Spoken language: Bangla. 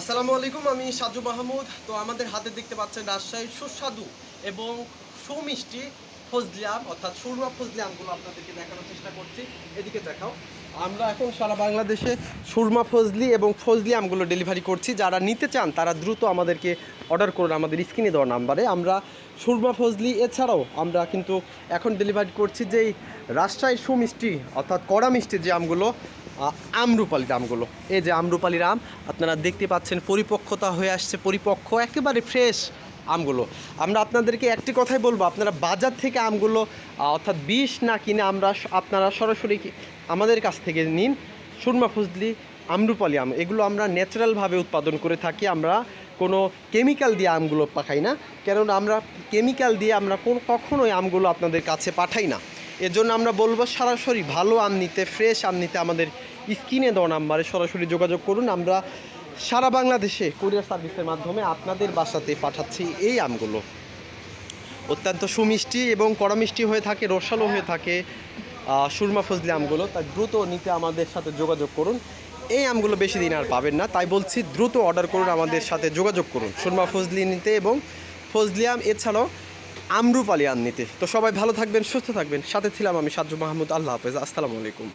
আসসালামু আলাইকুম, আমি সাজু মাহমুদ। তো আমাদের হাতে দেখতে পাচ্ছেন রাজশাহীর সুস্বাদু এবং সুমিষ্টি ফজলি আম অর্থাৎ সুরমা ফজলি আমগুলো আপনাদেরকে দেখানোর চেষ্টা করছি। এদিকে দেখাও। আমরা এখন সারা বাংলাদেশে সুরমা ফজলি এবং ফজলি আমগুলো ডেলিভারি করছি। যারা নিতে চান, তারা দ্রুত আমাদেরকে অর্ডার করুন আমাদের স্ক্রিনে দেওয়া নাম্বারে। আমরা সুরমা ফজলি, এছাড়াও আমরা কিন্তু এখন ডেলিভারি করছি যেই রাজশাহীর সুমিষ্টি, অর্থাৎ কড়া মিষ্টি যে আমগুলো আমরুপালির আমগুলো এই যে আমরুপালির আম, আপনারা দেখতে পাচ্ছেন পরিপক্কতা হয়ে আসছে, পরিপক্ক, একেবারে ফ্রেশ আমগুলো। আমরা আপনাদেরকে একটি কথাই বলব, আপনারা বাজার থেকে আমগুলো অর্থাৎ বিষ না কিনে আমরা আপনারা সরাসরি আমাদের কাছ থেকে নিন সুরমা ফজলি আমরুপালি আম। এগুলো আমরা ন্যাচারালভাবে উৎপাদন করে থাকি, আমরা কোনো কেমিক্যাল দিয়ে আমগুলো পাঠাই না। কেননা আমরা কেমিক্যাল দিয়ে আমরা কখনোই আমগুলো আপনাদের কাছে পাঠাই না। এর জন্য আমরা বলব সরাসরি ভালো আম নিতে ফ্রেশ আম নিতে আমাদের স্ক্রিনে দেওয়া নাম্বারে সরাসরি যোগাযোগ করুন। আমরা সারা বাংলাদেশে কুরিয়ার সার্ভিসের মাধ্যমে আপনাদের বাসাতে পাঠাচ্ছি এই আমগুলো। অত্যন্ত সুমিষ্টি এবং কড়া মিষ্টি হয়ে থাকে, রসালো হয়ে থাকে সুরমা ফজলি আমগুলো। তাই দ্রুত নিতে আমাদের সাথে যোগাযোগ করুন। এই আমগুলো বেশি দিন আর পাবেন না। তাই বলছি, দ্রুত অর্ডার করুন, আমাদের সাথে যোগাযোগ করুন। সুরমা ফজলি নিতে এবং ফজলি আম, এছাড়াও আমরুপালি আলী নিতে তো সবাই ভালো থাকবেন, সুস্থ থাকবেন। সাথে ছিলাম আমি সাজু মাহমুদ। আল্লাহ হাফেজ। আসসালামু আলাইকুম।